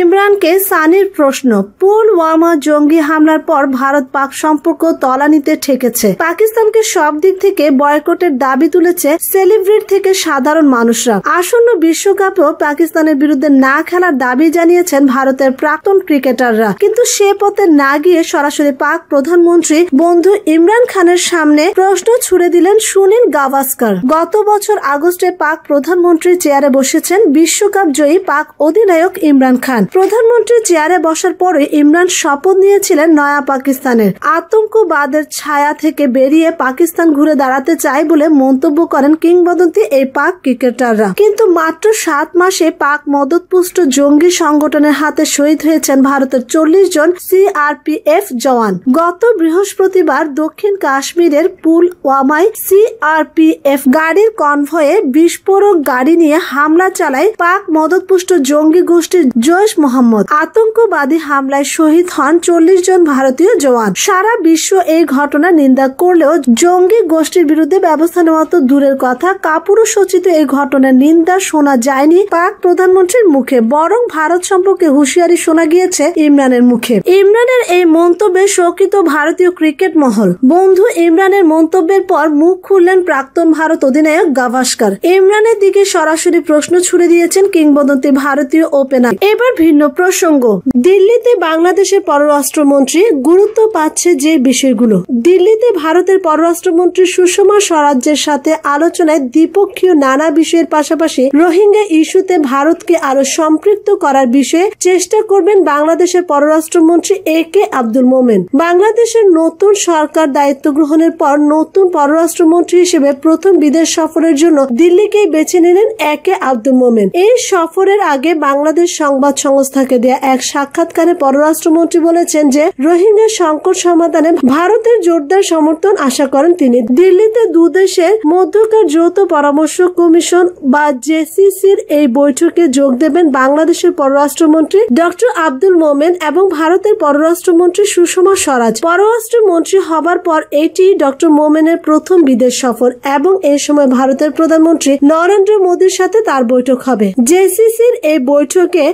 ইমরানকে সানির প্রশ্ন, পুলওয়ামা জঙ্গি হামলার পর ভারত পাক সম্পর্ক তলানিতে ঠেকেছে। পাকিস্তানকে সব দিক থেকে বয়কটের দাবি তুলেছে সেলিব্রিট থেকে সাধারণ মানুষরা। আসন্ন বিশ্বকাপেও পাকিস্তানের বিরুদ্ধে না খেলার দাবি জানিয়েছেন ভারতের প্রাক্তন ক্রিকেটাররা। কিন্তু সে পথে না গিয়ে সরাসরি পাক প্রধানমন্ত্রী বন্ধু ইমরান খানের সামনে প্রশ্ন ছুড়ে দিলেন সুনীল গাভাস্কার। গত বছর আগস্টে পাক প্রধানমন্ত্রী চেয়ারে বসেছেন বিশ্বকাপ জয়ী পাক অধিনায়ক ইমরান খান। প্রধানমন্ত্রী চেয়ারে বসার পরে ইমরান শপথ নিয়েছিলেন নয়া পাকিস্তানের। আতঙ্কবাদের ছায়া থেকে বেরিয়ে পাকিস্তান ঘুরে দাঁড়াতে চায় বলে মন্তব্য করেন কিংবদন্তি এই পাক ক্রিকেটাররা। কিন্তু মাত্র সাত মাসে পাক মদতপুষ্ট জঙ্গি সংগঠনের হাতে শহীদ হয়েছেন ভারতের চল্লিশ জন সিআরপিএফ জওয়ান। গত বৃহস্পতিবার দক্ষিণ কাশ্মীরের পুল ওয়ামাই সিআরপিএফ গাড়ির কনভয়ে বিস্ফোরক গাড়ি নিয়ে হামলা চালায় পাক মদতপুষ্ট জঙ্গি গোষ্ঠীর জৈশ মোহাম্মদ। আতঙ্কবাদী হামলায় শহীদ হন চল্লিশ জন ভারতীয় জওয়ান। সারা বিশ্ব এই ঘটনা নিন্দা করলেও জঙ্গি গোষ্ঠীর বিরুদ্ধে ব্যবস্থা নেওয়া তো দূরের কথা। কাপুরুষোচিত এই ঘটনার নিন্দা শোনা যায়নি পাক প্রধানমন্ত্রীর মুখে, বরং ভারত সম্পর্কে হুঁশিয়ারি শোনা গিয়েছে ইমরানের মুখে। ইমরানের এই মন্তব্যে শোকিত ভারতীয় ক্রিকেট মহল। বন্ধু, ইমরানের মন্তব্যের পর মুখ খুললেন প্রাক্তন ভারত অধিনায়ক গাভাস্কার। ইমরানের দিকে সরাসরি প্রশ্ন ছুড়ে দিয়েছেন কিংবদন্তি ভারতীয় ওপেনার। এবার ভিন্ন প্রসঙ্গ। দিল্লিতে বাংলাদেশের পররাষ্ট্রমন্ত্রী গুরুত্ব পাচ্ছে যে বিষয়গুলো। দিল্লিতে ভারতের পররাষ্ট্রমন্ত্রী সুষমা স্বরাজ্যের সাথে আলোচনায় দ্বিপক্ষীয় নানা বিষয়ের পাশাপাশি রোহিঙ্গা ইস্যুতে ভারতকে আরও সম্পৃক্ত করার বিষয়ে চেষ্টা করবেন বাংলাদেশের পররাষ্ট্রমন্ত্রী এ কে আব্দুল মোমেন। বাংলাদেশের নতুন সরকার দায়িত্ব গ্রহণের পর নতুন পররাষ্ট্রমন্ত্রী হিসেবে প্রথম বিদেশ সফরের জন্য দিল্লিকেই বেছে নিলেন এ কে আব্দুল মোমেন। এই সফরের আগে বাংলাদেশ সংবাদ সংস্থাকে দেয়া এক সাক্ষাৎকারে পররাষ্ট্রমন্ত্রী বলেছেন যে রোহিঙ্গা সংকট সমাধানে ভারতের জোরদার সমর্থন আশা করেন তিনি। দিল্লিতে দুদেশের মধ্যকার যৌথ পরামর্শ কমিশন বা জেসিসির এই বৈঠকে যোগ দেবেন বাংলাদেশের পররাষ্ট্রমন্ত্রী ডক্টর আব্দুল মোমেন এবং ভারতের পররাষ্ট্রমন্ত্রী সুষমা স্বরাজ। পররাষ্ট্রমন্ত্রী হবার পর এটি ডক্টর মোমেনের প্রথম বিদেশ সফর এবং এই সময় ভারতের প্রধানমন্ত্রী নরেন্দ্র মোদীর সাথে তার বৈঠক হবে। জেসিসির এই বৈঠকে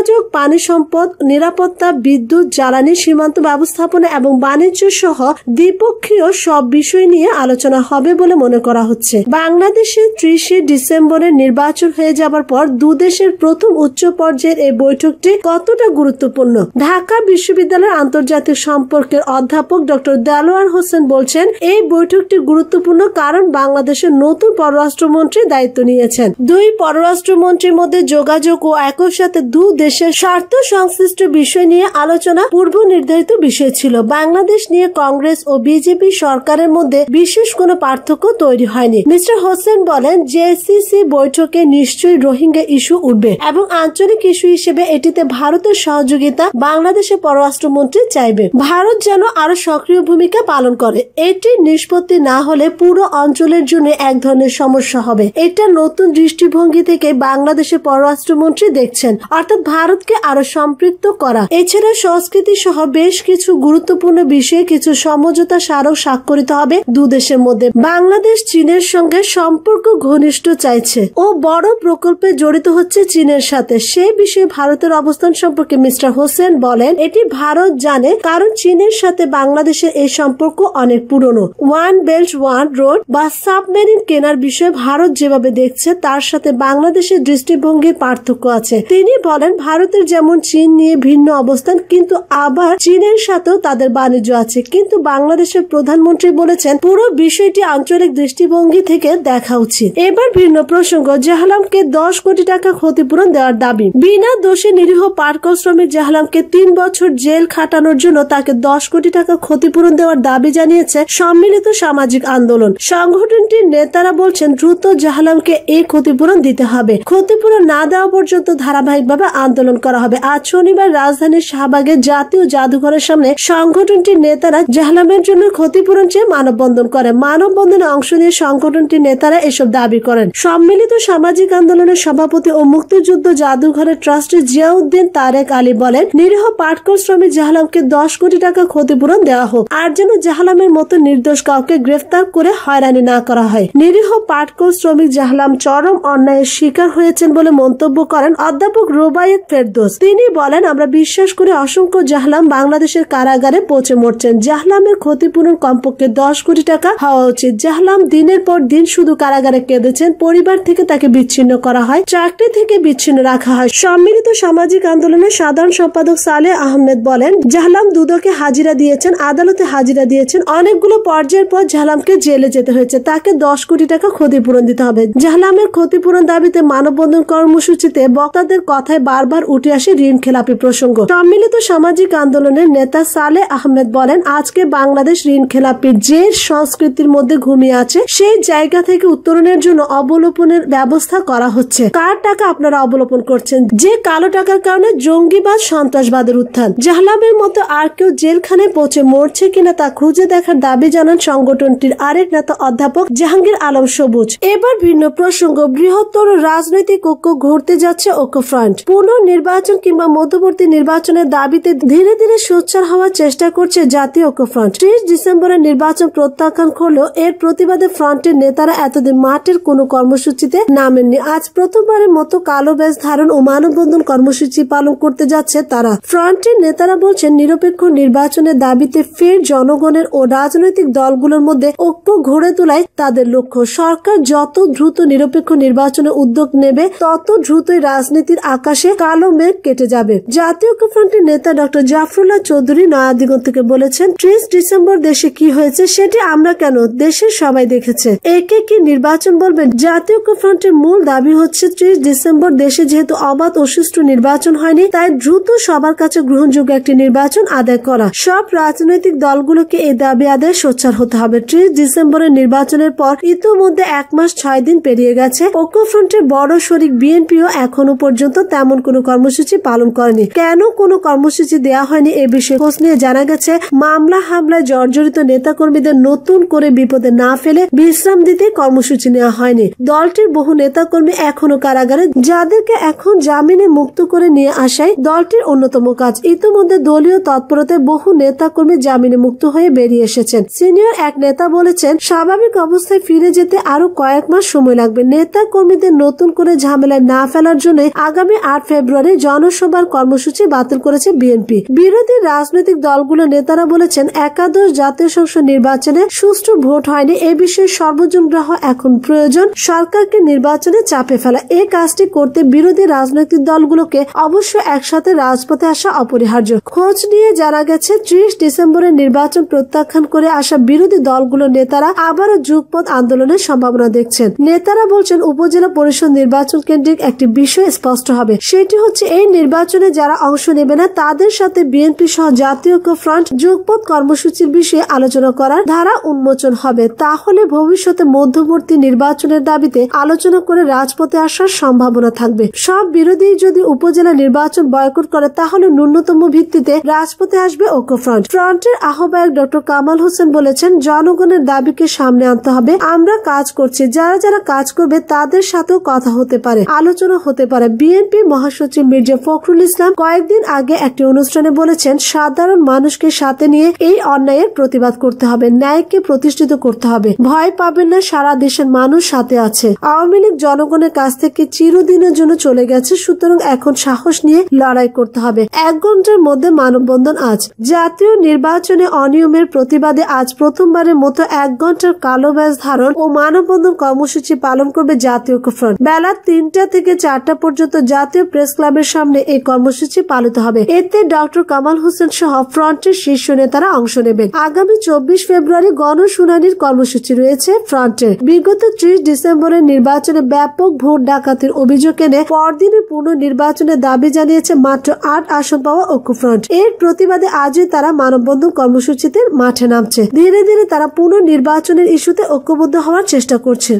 যোগাযোগ, পানি সম্পদ, নিরাপত্তা, বিদ্যুৎ, জ্বালানি, সীমান্ত ব্যবস্থাপনা এবং বাণিজ্য সহ দ্বিপক্ষীয় সব বিষয় নিয়ে আলোচনা হবে বলে মনে করা হচ্ছে। বাংলাদেশে ত্রিশে ডিসেম্বরের নির্বাচন হয়ে যাবার পর দুদেশের প্রথম উচ্চ পর্যায়ের এই বৈঠকটি কতটা গুরুত্বপূর্ণ? ঢাকা বিশ্ববিদ্যালয়ের আন্তর্জাতিক সম্পর্কের অধ্যাপক ডক্টর দেলোয়ার হোসেন বলছেন, এই বৈঠকটি গুরুত্বপূর্ণ কারণ বাংলাদেশের নতুন পররাষ্ট্রমন্ত্রী দায়িত্ব নিয়েছেন। দুই পররাষ্ট্রমন্ত্রীর মধ্যে যোগাযোগ ও একই সাথে দু দেশের স্বার্থ সংশ্লিষ্ট বিষয় নিয়ে আলোচনা পূর্ব নির্ধারিত বিষয় ছিল। বাংলাদেশ নিয়ে কংগ্রেস ও বিজেপি সরকারের মধ্যে বিশেষ কোনো পার্থক্য তৈরি হয়নি। মিস্টার হোসেন বলেন জেসিসি বৈঠকে নিশ্চয়ই রোহিঙ্গা ইস্যু উঠবে এবং আঞ্চলিক ইস্যু হিসেবে এটিতে ভারতের সহযোগিতা বাংলাদেশের পররাষ্ট্রমন্ত্রী চাইবে ভারত যেন আরও সক্রিয় ভূমিকা পালন করে। এটি নিষ্পত্তি না হলে পুরো অঞ্চলের জন্য এক ধরনের সমস্যা হবে। এটা নতুন দৃষ্টিভঙ্গি থেকে বাংলাদেশের পররাষ্ট্রমন্ত্রী দেখছেন। অর্থাৎ ভারতকে আরও সম্পৃক্ত করা। এছাড়া সংস্কৃতি সহ বেশ কিছু গুরুত্বপূর্ণ বিষয়ে কিছু সমঝোতা স্মারক স্বাক্ষরিত হবে দু দেশের মধ্যে। বাংলাদেশ চীনের সঙ্গে সম্পর্ক ঘনিষ্ঠ চাইছে ও বড় প্রকল্পে জড়িত হচ্ছে চীনের সাথে। সে বিষয়ে ভারতের অবস্থান সম্পর্কে মিস্টার হোসেন বলেন, এটি ভারত জানে, কারণ চীনের সাথে বাংলাদেশের এই সম্পর্ক অনেক পুরনো। ওয়ান বেল্ট, ওয়ান রোড বা সাবমেরিন কেনার বিষয়ে ভারত যেভাবে দেখছে, তার সাথে বাংলাদেশের দৃষ্টিভঙ্গির পার্থক্য আছে। তিনি বলেন ভারতের যেমন চীন নিয়ে ভিন্ন অবস্থান, কিন্তু আবার চীনের সাথেও তাদের বাণিজ্য আছে। কিন্তু বাংলাদেশের প্রধানমন্ত্রী বলেছেন, পুরো বিষয়টি আঞ্চলিক দৃষ্টিভঙ্গি থেকে দেখা উচিত। এবার ভিন্ন প্রসঙ্গ, জাহালামকে দশ কোটি টাকা ক্ষতিপূরণ দেওয়ার দাবি। বিনা দোষে নিরীহ পার্কল শ্রমিক জাহালামকে তিন বছর জেল খাটানোর জন্য তাকে দশ কোটি টাকা ক্ষতিপূরণ দেওয়ার দাবি জানিয়েছে সম্মিলিত সামাজিক আন্দোলন। সংগঠনটির নেতারা বলছেন, দ্রুত জাহালামকে এই ক্ষতিপূরণ দিতে হবে। ক্ষতিপূরণ না দেওয়া পর্যন্ত ধারাবাহিকভাবে আন্দোলন করা হবে। আজ শনিবার রাজধানীর শাহবাগের জাতীয় জাদুঘরের সামনে সংগঠনটির নেতারা জাহালামের জন্য ক্ষতিপূরণ চেয়ে মানববন্ধন করে। মানববন্ধনে অংশ নিয়ে সংগঠনটির নেতারা এসব দাবি করেন। সম্মিলিত সামাজিক আন্দোলনের সভাপতি ও মুক্তিযুদ্ধ জাদুঘরের ট্রাস্টি জিয়াউদ্দিন তারেক আলী বলেন, নিরীহ পাটকর শ্রমিক জাহালামকে দশ কোটি টাকা ক্ষতিপূরণ দেওয়া হোক, আর যেন জাহালামের মতো নির্দোষ কাউকে গ্রেফতার করে হয়রানি না করা হয়। নিরীহ পাটকর শ্রমিক জাহালাম চরম অন্যায়ের শিকার হয়েছেন বলে মন্তব্য করেন অধ্যাপক রোবায়েত খালেদ ফেরদোস। তিনি বলেন, আমরা বিশ্বাস করে অসংখ্য জাহলাম বাংলাদেশের কারাগারে পৌঁছে মরছেন। জাহলামের ক্ষতিপূরণ কমপক্ষে দশ কোটি টাকা হওয়া উচিত। জাহলাম দিনের পর দিন শুধু কারাগারে কেঁদেছেন, পরিবার থেকে তাকে বিচ্ছিন্ন করা হয়, চাকরি থেকে বিচ্ছিন্ন রাখা হয়। সম্মিলিত সামাজিক আন্দোলনের সাধারণ সম্পাদক সালে আহমেদ বলেন, জাহলাম দুদকে হাজিরা দিয়েছেন, আদালতে হাজিরা দিয়েছেন। অনেকগুলো পর্যায়ের পর জাহলামকে জেলে যেতে হয়েছে। তাকে দশ কোটি টাকা ক্ষতিপূরণ দিতে হবে। জাহলামের ক্ষতিপূরণ দাবিতে মানববন্ধন কর্মসূচিতে বক্তাদের কথায় বারবার উঠে আসে ঋণ খেলাপি প্রসঙ্গ। সম্মিলিত সামাজিক আন্দোলনের নেতা সালে আহমেদ বলেন, আজকে বাংলাদেশ ঋণ খেলাপির যে সংস্কৃতির মধ্যে ঘুমিয়ে আছে, সেই জায়গা থেকে উত্তরণের জন্য অবলোপনের ব্যবস্থা করা হচ্ছে। কার টাকা আপনারা অবলোপন করছেন? যে কালো টাকার কারণে জঙ্গিবাদ সন্ত্রাসবাদের উত্থান। জাহলামের মতো আর কেউ জেলখানে পৌঁছে মরছে কিনা তা খুঁজে দেখার দাবি জানান সংগঠনটির আরেক নেতা অধ্যাপক জাহাঙ্গীর আলম সবুজ। এবার ভিন্ন প্রসঙ্গ, বৃহত্তর রাজনৈতিক ঐক্য ঘুরতে যাচ্ছে ঐক্য ফ্রন্ট পুনর্নির্বাচন কিংবা মধ্যবর্তী নির্বাচনের দাবিতে ধীরে ধীরে সোচ্চার হওয়ার চেষ্টা করছে জাতীয় ঐক্য ফ্রন্ট ত্রিশ ডিসেম্বরের নির্বাচন প্রত্যাখ্যান করলেও এর প্রতিবাদে ফ্রন্টের নেতারা এতদিন মাঠের কোনো কর্মসূচিতে নামেননি। আজ প্রথমবারের মতো কালো ব্যাস ধারণ ও মানববন্ধন কর্মসূচি পালন করতে যাচ্ছে তারা। ফ্রন্টের নেতারা বলছেন, নিরপেক্ষ নির্বাচনের দাবিতে ফের জনগণের ও রাজনৈতিক দলগুলোর মধ্যে ঐক্য গড়ে তোলাই তাদের লক্ষ্য। সরকার যত দ্রুত নিরপেক্ষ নির্বাচনের উদ্যোগ নেবে, তত দ্রুতই রাজনীতির আকাশে কালো মেঘ কেটে যাবে। জাতীয় ঐক্যফ্রন্টের নেতা ডক্টর জাফরুল্লাহ চৌধুরী নয়াদিগঞ্জ থেকে বলেছেন, ত্রিশ ডিসেম্বর দেশে কি হয়েছে সেটি আমরা কেন দেশের সবাই দেখেছে। একে কি নির্বাচন বলবেন? জাতীয় ঐক্যফ্রন্টের মূল দাবি হচ্ছে, ত্রিশ ডিসেম্বর দেশে যেহেতু অবাধ ও সুষ্ঠু নির্বাচন হয়নি, তাই দ্রুত সবার কাছে গ্রহণযোগ্য একটি নির্বাচন আদায় করা। সব রাজনৈতিক দলগুলোকে এই দাবি আদায় সোচ্চার হতে হবে। ত্রিশ ডিসেম্বরের নির্বাচনের পর ইতোমধ্যে এক মাস ছয় দিন পেরিয়ে গেছে। ঐক্যফ্রন্টের বড় শরিক বিএনপিও এখনও পর্যন্ত তেমন কোনো কর্মসূচি পালন করেনি। কেন কোনো কর্মসূচি দেওয়া হয়নি এ বিষয়ে খোঁজ নিয়ে জানা গেছে, মামলা হামলায় জর্জরিত নেতাকর্মীদের নতুন করে বিপদে না ফেলে বিশ্রাম দিতে কর্মসূচি নেওয়া হয়নি। দলটির বহু নেতাকর্মী এখনও কারাগারে, যাদেরকে এখন জামিনে মুক্ত করে নিয়ে আসাই দলটির অন্যতম কাজ। ইতিমধ্যে দলীয় তৎপরতায় বহু নেতাকর্মী জামিনে মুক্ত হয়ে বেরিয়ে এসেছেন। সিনিয়র এক নেতা বলেছেন, স্বাভাবিক অবস্থায় ফিরে যেতে আরও কয়েক মাস সময় লাগবে। নেতা কর্মীদের নতুন করে ঝামেলায় না ফেলার জন্য আগামী আট ফেব্রুয়ারি জনসভার কর্মসূচি বাতিল করেছে বিএনপি। বিরোধী রাজনৈতিক দলগুলো নেতারা বলেছেন, একাদশ জাতীয় সংসদ নির্বাচনে সুষ্ঠু ভোট হয়নি, এ বিষয়ে সর্বজন গ্রহ এখন প্রয়োজন। সরকারকে নির্বাচনে চাপে ফেলা এই কাজটি করতে বিরোধী রাজনৈতিক দলগুলোকে অবশ্য একসাথে রাজপথে আসা অপরিহার্য। খোঁজ নিয়ে জানা গেছে, ত্রিশ ডিসেম্বরের নির্বাচন প্রত্যাখ্যান করে আসা বিরোধী দলগুলোর নেতারা আবারও যুগপথ আন্দোলনের সম্ভাবনা দেখছেন। নেতারা বলছেন, উপজেলা পরিষদ নির্বাচন কেন্দ্রিক একটি বিষয় স্পষ্ট হবে, সেটি হচ্ছে এই নির্বাচনে যারা অংশ নেবে না, তাদের সাথে বিএনপি সহ জাতীয় ফ্রন্ট যুগপথ কর্মসূচির বিষয়ে আলোচনা করার ধারা উন্মোচন হবে। তাহলে ভবিষ্যতে মধ্যবর্তী নির্বাচনের দাবিতে আলোচনা করে রাজপথে আসার সম্ভাবনা থাকবে। সব বিরোধী যদি উপজেলা নির্বাচন বয়কট করে, তাহলে ন্যূনতম ভিত্তিতে রাজপথে আসবে ঐক্যফ্রন্ট ফ্রন্টের আহ্বায়ক ডক্টর কামাল হোসেন বলেছেন, জনগণের দাবিকে সামনে আনতে হবে। আমরা কাজ করছি। যারা যারা কাজ করবে, তাদের সাথেও কথা হতে পারে, আলোচনা হতে পারে। বিএনপি মহাসচিব মির্জা ফখরুল ইসলাম কয়েকদিন আগে একটি অনুষ্ঠানে বলেছেন, সাধারণ মানুষকে সাথে নিয়ে এই অন্যায়ের প্রতিবাদ করতে হবে, ন্যায়কে প্রতিষ্ঠিত করতে হবে। ভয় পাবেন না, সারা দেশের মানুষ সাথে আছে। আওয়ামী লীগ জনগণের কাছ থেকে চিরদিনের জন্য চলে গেছে, সুতরাং এখন সাহস নিয়ে লড়াই করতে হবে। এক ঘণ্টার মধ্যে মানববন্ধন আজ। জাতীয় নির্বাচনে অনিয়মের প্রতিবাদে আজ প্রথমবারের মতো এক ঘণ্টার কালো ব্যাস ধারণ ও মানববন্ধন কর্মসূচি পালন করবে জাতীয় ফ্রন্ট বেলা তিনটা থেকে চারটা পর্যন্ত জাতীয় প্রেস ক্লাবের সামনে এই কর্মসূচি পালিত হবে। এতে ডক্টর কামাল হোসেন সহ ফ্রন্টের শীর্ষ নেতারা অংশ নেবেন। আগামী চব্বিশ ফেব্রুয়ারি গণশুনানির কর্মসূচি রয়েছে ফ্রন্টের বিগত ত্রিশ ডিসেম্বরের নির্বাচনে ব্যাপক ভোট ডাকাতির অভিযোগ এনে পরদিনের পুনঃ নির্বাচনের দাবি জানিয়েছে মাত্র আট আসন পাওয়া ঐক্যফ্রন্ট। এর প্রতিবাদে আজই তারা মানববন্ধন কর্মসূচিতে মাঠে নামছে। ধীরে ধীরে তারা পুনঃ নির্বাচনের ইস্যুতে ঐক্যবদ্ধ হওয়ার চেষ্টা করছে।